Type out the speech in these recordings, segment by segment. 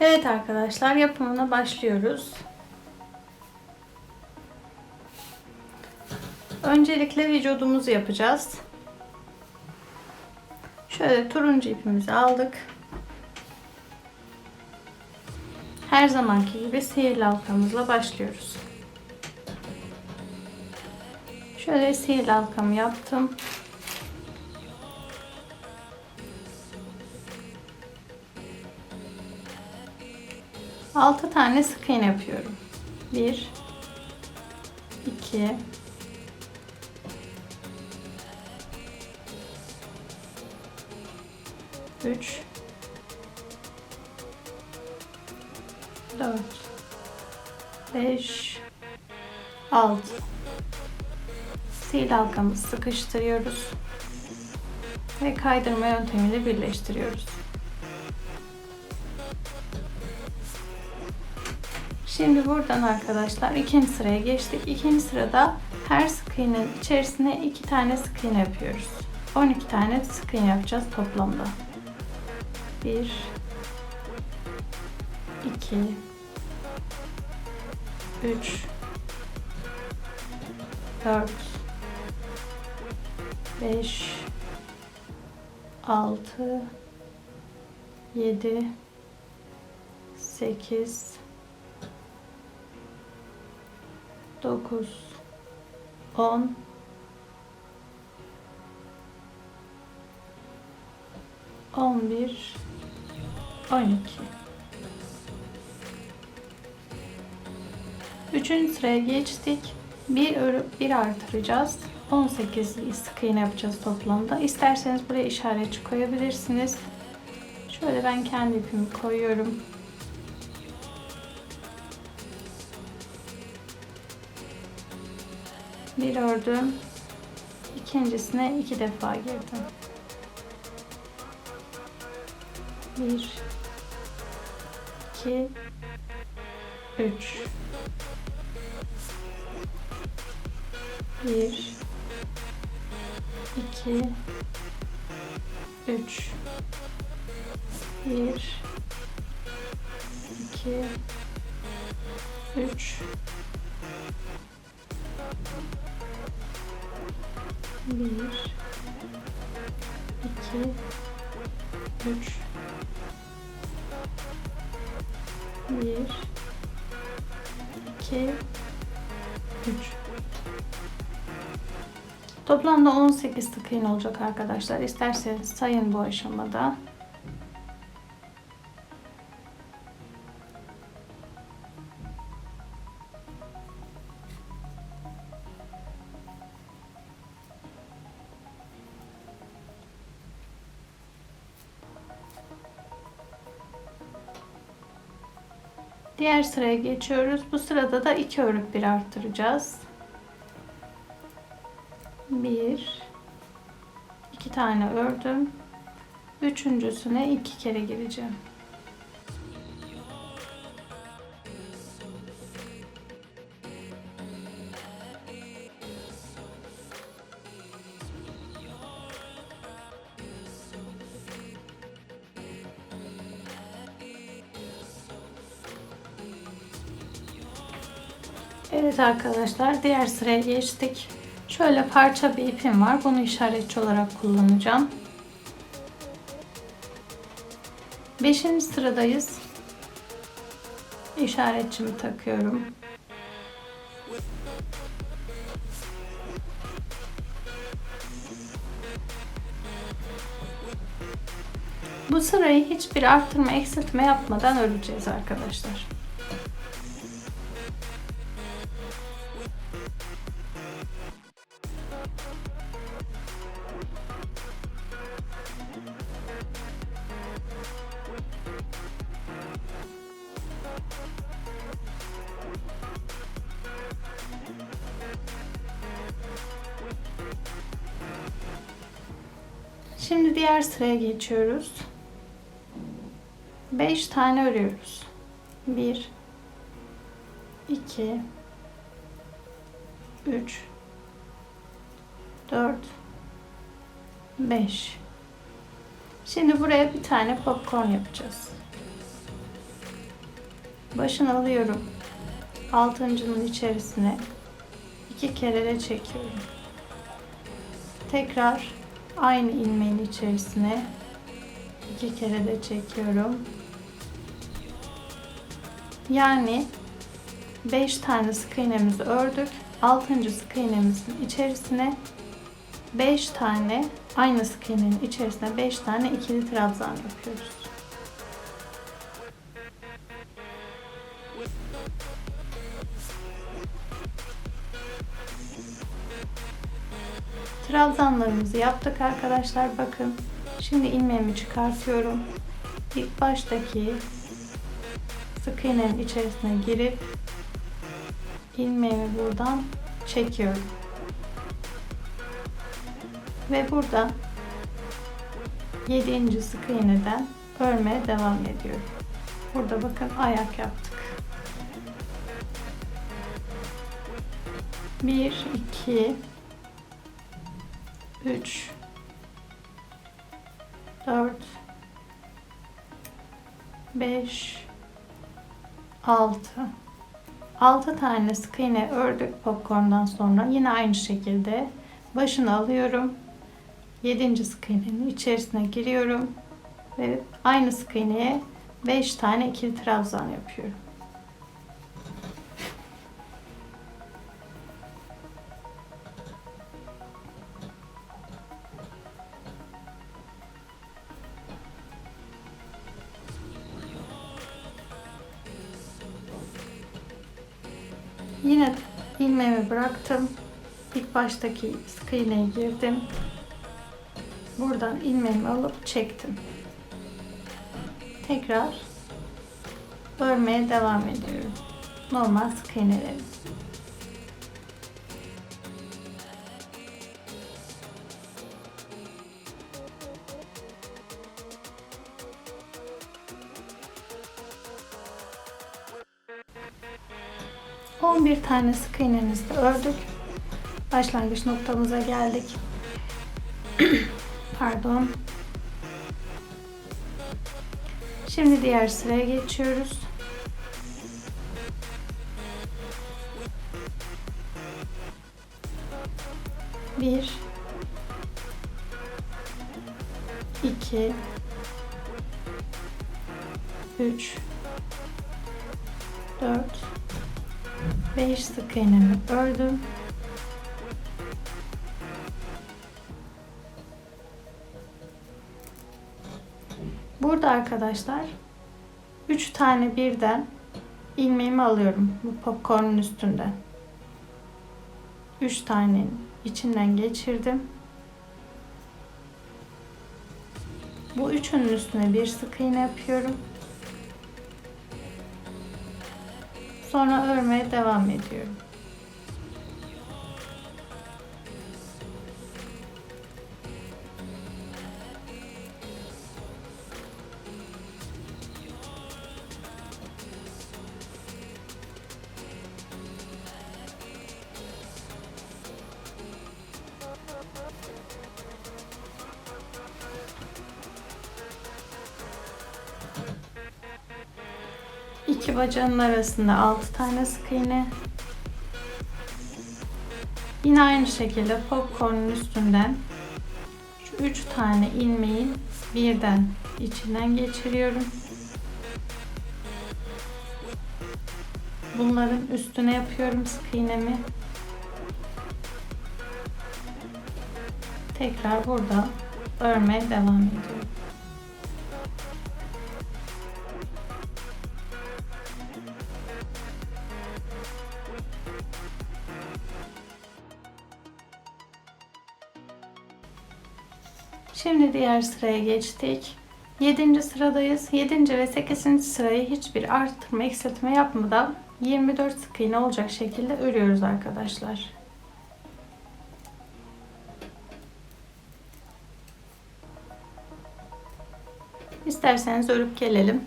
Evet arkadaşlar yapımına başlıyoruz. Öncelikle vücudumuzu yapacağız. Şöyle turuncu ipimizi aldık. Her zamanki gibi sihirli halkamızla başlıyoruz. Şöyle sihirli halkamı yaptım. Altı tane sık iğne yapıyorum. Bir, iki, üç, dört, beş, altı. Sil halkamızı sıkıştırıyoruz ve kaydırma yöntemiyle birleştiriyoruz. Şimdi buradan arkadaşlar ikinci sıraya geçtik. İkinci sırada her sık iğnenin içerisine iki tane sık iğne yapıyoruz. 12 tane sık iğne yapacağız toplamda. 1 2 3 4 5 6 7 8 9 10 11 12 Üçüncü sıraya geçtik. Bir örüp bir artıracağız. 18 sık iğne yapacağız toplamda. İsterseniz buraya işaretçi koyabilirsiniz. Şöyle ben kendi ipimi koyuyorum. Bir ördüm. İkincisine iki defa girdim. Bir, iki, üç. Bir, iki, üç. Bir, iki, üç. Bir, iki, üç, bir, iki, üç. Toplamda 18 sık iğne olacak arkadaşlar. İsterseniz sayın bu aşamada. Diğer sıraya geçiyoruz. Bu sırada da iki örüp bir arttıracağız. Bir, iki tane ördüm. Üçüncüsüne iki kere gireceğim. Evet arkadaşlar diğer sıraya geçtik. Şöyle parça bir ipim var. Bunu işaretçi olarak kullanacağım. Beşinci sıradayız. İşaretçimi takıyorum. Bu sırayı hiçbir arttırma eksiltme yapmadan öreceğiz arkadaşlar. Şimdi diğer sıraya geçiyoruz. 5 tane örüyoruz. 1 2 3 4 5 Şimdi buraya bir tane popcorn yapacağız. Başını alıyorum. Altıncının içerisine iki kere de çekiyorum. Tekrar aynı ilmeğin içerisine iki kere de çekiyorum. Yani 5 tane sık iğnemizi ördük. 6. sık iğnemizin içerisine 5 tane aynı sık iğnenin içerisine 5 tane ikili trabzan yapıyoruz. Trabzanlarımızı yaptık arkadaşlar. Bakın. Şimdi ilmeğimi çıkartıyorum. İlk baştaki sık iğnenin içerisine girip ilmeğimi buradan çekiyorum. Ve burada 7. sık iğneden örmeye devam ediyorum. Burada bakın ayak yaptık. 1 2 3 4 5 6 6 tane sık iğne ördük popcorndan sonra. Yine aynı şekilde başını alıyorum. 7. sık iğnenin içerisine giriyorum ve aynı sık iğneye 5 tane ikili trabzan yapıyorum. Baştaki sık iğneye girdim. Buradan ilmeğimi alıp çektim. Tekrar örmeye devam ediyorum. Normal sık iğnelerim. Bir tane sık iğnemizde ördük. Başlangıç noktamıza geldik. Pardon. Şimdi diğer sıraya geçiyoruz. Bir, iki, üç, dört, beş sık iğnemi ördüm. Burada arkadaşlar 3 tane birden ilmeğimi alıyorum bu popcornun üstünde. 3 tane içinden geçirdim. Bu üçünün üstüne bir sık iğne yapıyorum. Sonra örmeye devam ediyorum. İki bacağın arasında 6 tane sık iğne. Yine aynı şekilde popcornun üstünden şu 3 tane ilmeğin birden içinden geçiriyorum. Bunların üstüne yapıyorum sık iğnemi. Tekrar burada örmeye devam ediyorum. Şimdi diğer sıraya geçtik. 7. sıradayız. 7. ve 8. sırayı hiçbir arttırma eksiltme yapmadan 24 sık iğne olacak şekilde örüyoruz arkadaşlar. İsterseniz örüp gelelim.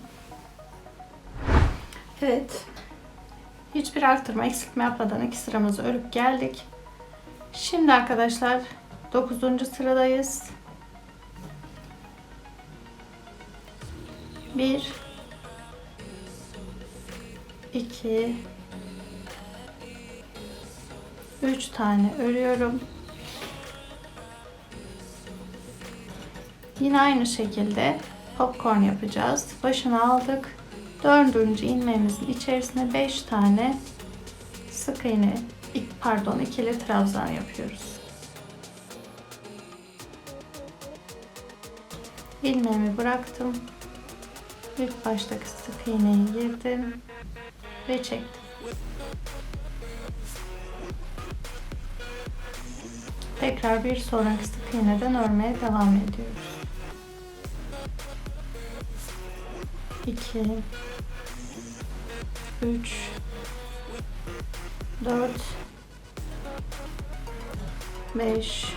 Evet. Hiçbir arttırma eksiltme yapmadan iki sıramızı örüp geldik. Şimdi arkadaşlar 9. sıradayız. 1 2 3 tane örüyorum. Yine aynı şekilde popcorn yapacağız. Başını aldık. Dördüncü ilmeğimizin içerisine 5 tane sık iğne, pardon ikili trabzan yapıyoruz. ilmeğimi bıraktım. İlk baştaki sık iğneyi girdim ve çektim. Tekrar bir sonraki sık iğneden örmeye devam ediyoruz. 2 3 4 5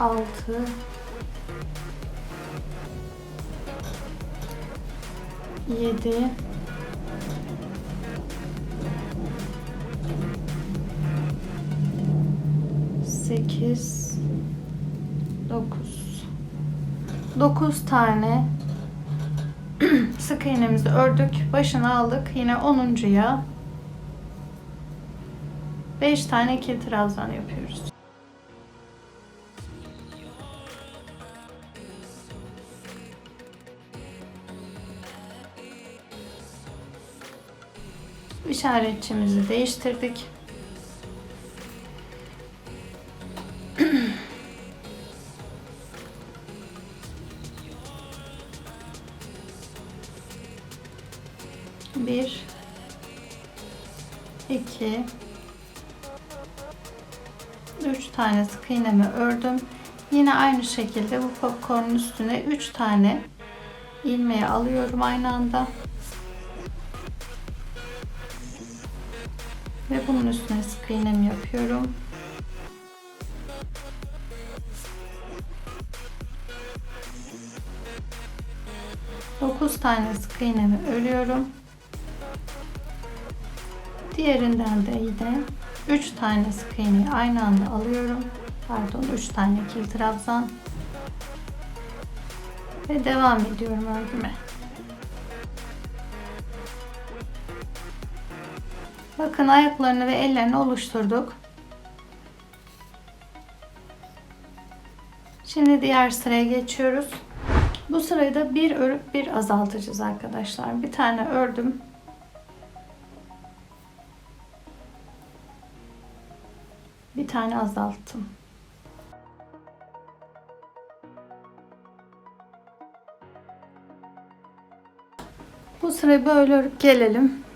6 7 8 9 9 tane sık iğnemizi ördük. Başını aldık. Yine 10.ya 5 tane ikili trabzan yapıyoruz. İşaretçimizi değiştirdik. Bir, iki, üç tane sık iğnemi ördüm. Yine aynı şekilde bu popcornun üstüne üç tane ilmeği alıyorum aynı anda. Sık yapıyorum. Dokuz tane sık iğnemi örüyorum. Diğerinden de yine 3 tane sık iğneyi aynı anda alıyorum. Pardon 3 tane kil trabzan. Ve devam ediyorum örgüme. Bakın ayaklarını ve ellerini oluşturduk. Şimdi diğer sıraya geçiyoruz. Bu sırayı da bir örüp bir azaltacağız arkadaşlar. Bir tane ördüm. Bir tane azalttım. Bu sırayı böyle örüp gelelim.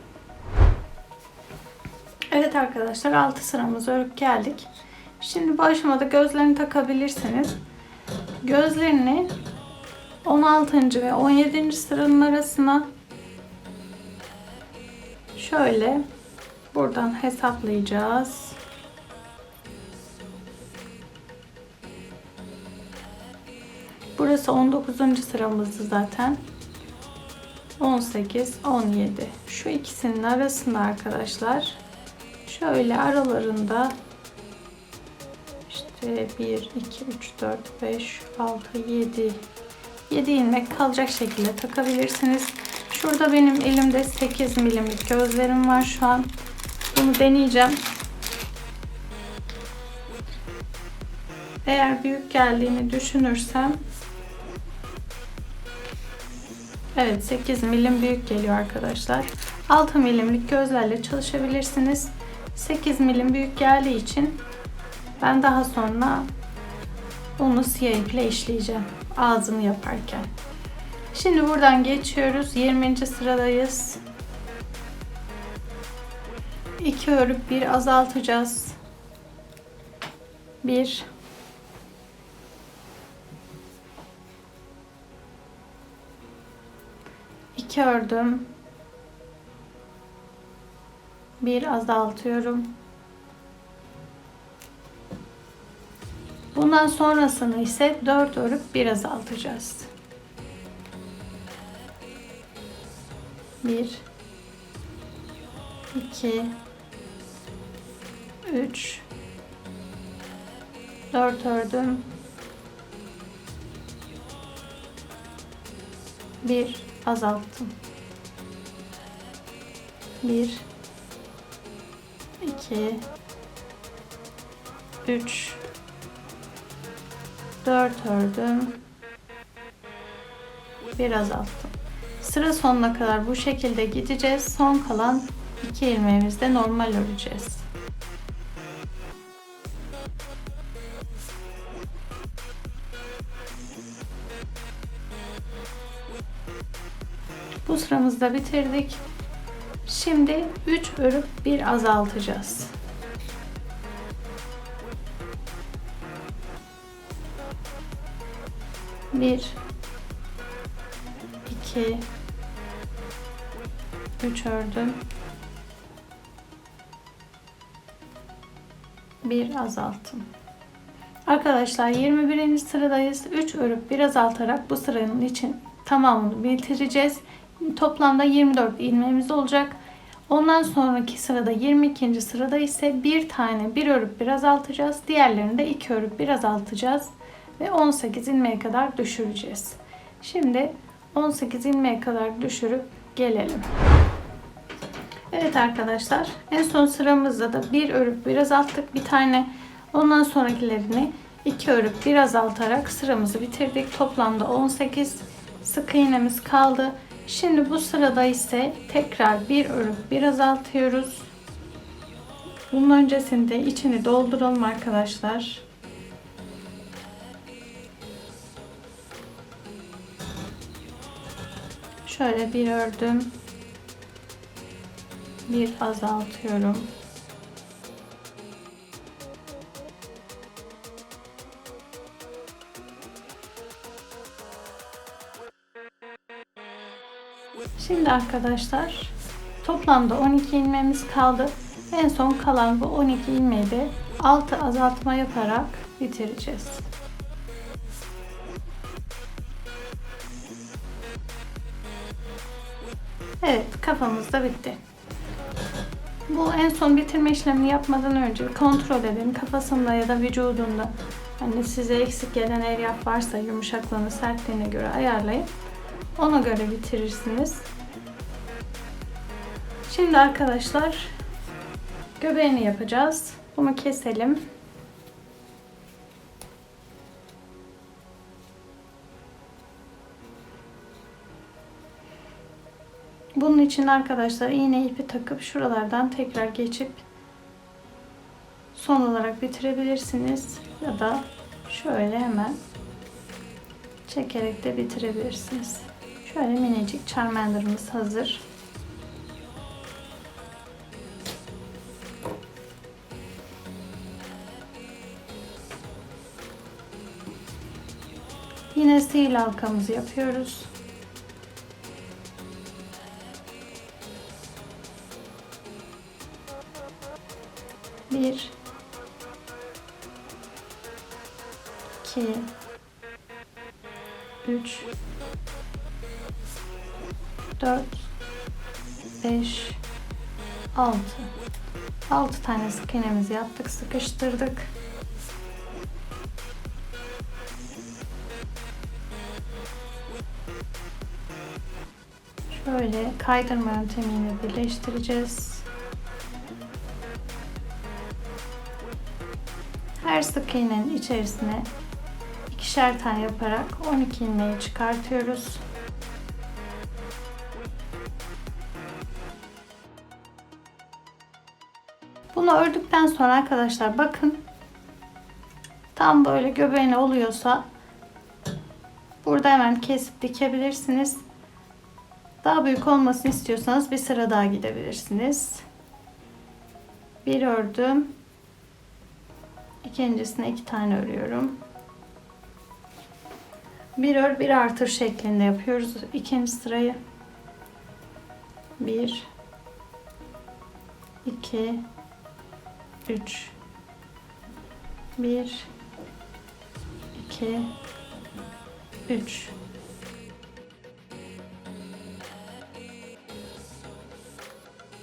Evet arkadaşlar 6 sıramızı örüp geldik. Şimdi bu aşamada gözlerini takabilirsiniz. Gözlerini 16. ve 17. sıranın arasına şöyle buradan hesaplayacağız. Burası 19. sıramızdı zaten. 18, 17. Şu ikisinin arasında arkadaşlar şöyle aralarında işte 1, 2, 3, 4, 5, 6, 7 7 ilmek kalacak şekilde takabilirsiniz. Şurada benim elimde 8 milimlik gözlerim var şu an. Bunu deneyeceğim. Eğer büyük geldiğini düşünürsem Evet 8 milim büyük geliyor arkadaşlar. 6 milimlik gözlerle çalışabilirsiniz. 8 milim büyük geldiği için ben daha sonra onu siyah iple işleyeceğim ağzını yaparken. Şimdi buradan geçiyoruz. 20. sıradayız. 2 örüp bir azaltacağız. 1 2 ördüm. Bir azaltıyorum. Bundan sonrasını ise 4 örüp bir azaltacağız. 1 2 3 4 ördüm. 1 azalttım. 1 2 3 4 ördüm. Bir azalttım. Sıra sonuna kadar bu şekilde gideceğiz. Son kalan iki ilmeğimizde normal öreceğiz. Bu sıramızı da bitirdik. Şimdi 3 örüp bir azaltacağız. Bir, iki, üç ördüm. Bir azalttım. Arkadaşlar 21. sıradayız. 3 örüp bir azaltarak bu sıranın için tamamını bitireceğiz. Toplamda 24 ilmeğimiz olacak. Ondan sonraki sırada 22. sırada ise bir tane bir örüp bir azaltacağız. Diğerlerini de iki örüp bir azaltacağız. Ve 18 ilmeğe kadar düşüreceğiz. Şimdi 18 ilmeğe kadar düşürüp gelelim. Evet arkadaşlar en son sıramızda da bir örüp bir azalttık. Bir tane ondan sonrakilerini iki örüp bir azaltarak sıramızı bitirdik. Toplamda 18 sık iğnemiz kaldı. Şimdi bu sırada ise tekrar bir örüp bir azaltıyoruz. Bunun öncesinde içini dolduralım arkadaşlar. Şöyle bir ördüm. Bir azaltıyorum. Şimdi arkadaşlar toplamda 12 ilmeğimiz kaldı. En son kalan bu 12 ilmeği de 6 azaltma yaparak bitireceğiz. Evet kafamız da bitti. Bu en son bitirme işlemini yapmadan önce kontrol edin kafasında ya da vücudunda. Hani size eksik gelen elyaf varsa yumuşaklığını sertliğine göre ayarlayıp ona göre bitirirsiniz. Şimdi arkadaşlar göbeğini yapacağız. Bunu keselim. Bunun için arkadaşlar iğne ipi takıp şuralardan tekrar geçip son olarak bitirebilirsiniz ya da şöyle hemen çekerek de bitirebilirsiniz. Şöyle minicik charmander'ımız hazır. Yine sihirli halkamızı yapıyoruz. Bir, iki, üç, dört, beş, altı. Altı tane sık iğnemizi yaptık, sıkıştırdık. Şöyle kaydırma yöntemiyle birleştireceğiz. Her sık iğnenin içerisine ikişer tane yaparak 12 ilmeği çıkartıyoruz. Bunu ördükten sonra arkadaşlar bakın tam böyle göbeğine oluyorsa burada hemen kesip dikebilirsiniz. Daha büyük olmasını istiyorsanız bir sıra daha gidebilirsiniz. Bir ördüm. İkincisine iki tane örüyorum. Bir ör bir artır şeklinde yapıyoruz ikinci sırayı. Bir, iki, üç, bir, iki, üç.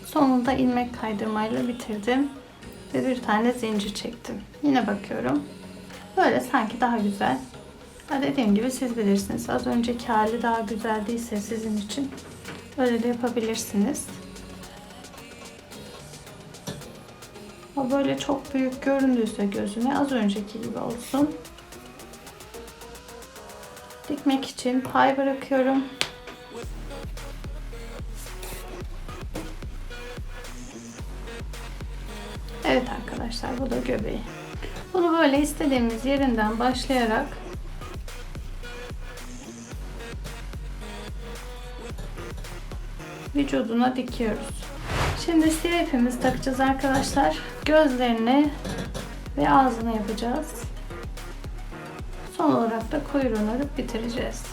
Sonunda ilmek kaydırmayla bitirdim ve bir tane zincir çektim. Yine bakıyorum. Böyle sanki daha güzel. Ha dediğim gibi siz bilirsiniz. Az önceki hali daha güzel değilse sizin için öyle de yapabilirsiniz. O böyle çok büyük göründüyse gözüne az önceki gibi olsun. Dikmek için pay bırakıyorum. Evet arkadaşlar bu da göbeği. Bunu böyle istediğimiz yerinden başlayarak vücuduna dikiyoruz. Şimdi sirepimizi takacağız arkadaşlar. Gözlerini ve ağzını yapacağız. Son olarak da kuyruğunu örüp bitireceğiz.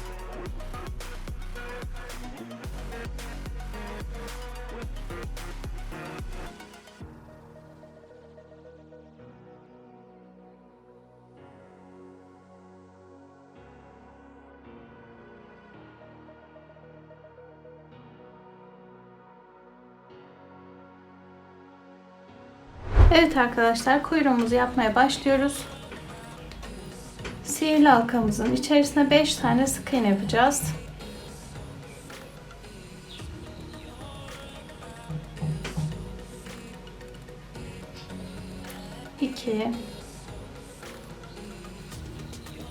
Evet arkadaşlar kuyruğumuzu yapmaya başlıyoruz. Sihirli halkamızın içerisine 5 tane sık iğne yapacağız. İki,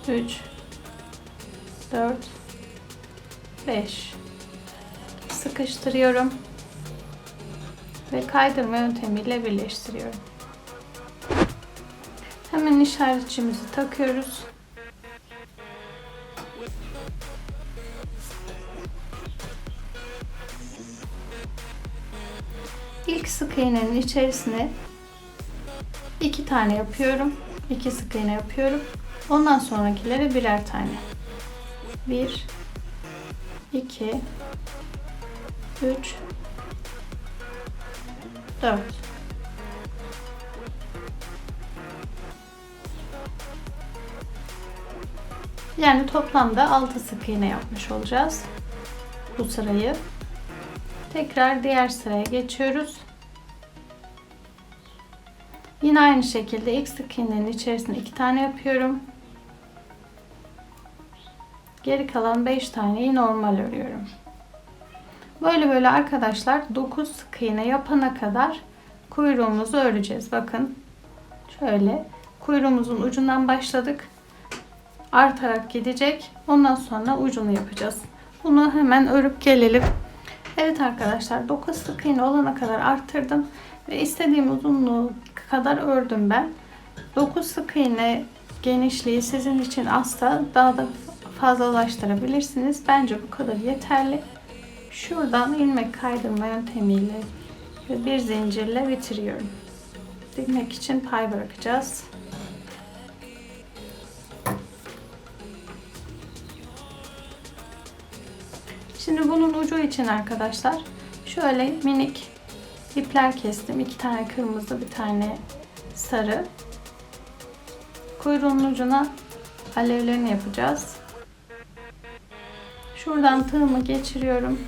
üç, dört, beş. Sıkıştırıyorum kaydırma yöntemiyle birleştiriyorum. Hemen işaretçimizi takıyoruz. İlk sık iğnenin içerisine iki tane yapıyorum. İki sık iğne yapıyorum. Ondan sonrakilere birer tane. Bir, iki, üç, dört. Yani toplamda 6 sık iğne yapmış olacağız. Bu sırayı. Tekrar diğer sıraya geçiyoruz. Yine aynı şekilde ilk sık iğnenin içerisine 2 tane yapıyorum. Geri kalan 5 taneyi normal örüyorum. Böyle böyle arkadaşlar 9 sık iğne yapana kadar kuyruğumuzu öreceğiz. Bakın şöyle kuyruğumuzun ucundan başladık artarak gidecek. Ondan sonra ucunu yapacağız. Bunu hemen örüp gelelim. Evet arkadaşlar 9 sık iğne olana kadar arttırdım ve istediğim uzunluğu kadar ördüm ben. 9 sık iğne genişliği sizin için asla daha da fazlalaştırabilirsiniz. Bence bu kadar yeterli. Şuradan ilmek kaydırma yöntemiyle bir zincirle bitiriyorum. Dikmek için pay bırakacağız. Şimdi bunun ucu için arkadaşlar şöyle minik ipler kestim. İki tane kırmızı, bir tane sarı. Kuyruğun ucuna alevlerini yapacağız. Şuradan tığımı geçiriyorum.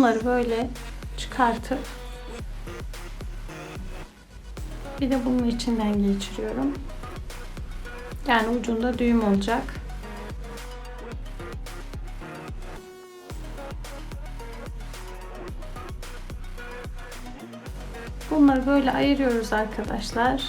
Bunları böyle çıkartıp bir de bunun içinden geçiriyorum. Yani ucunda düğüm olacak. Bunları böyle ayırıyoruz arkadaşlar.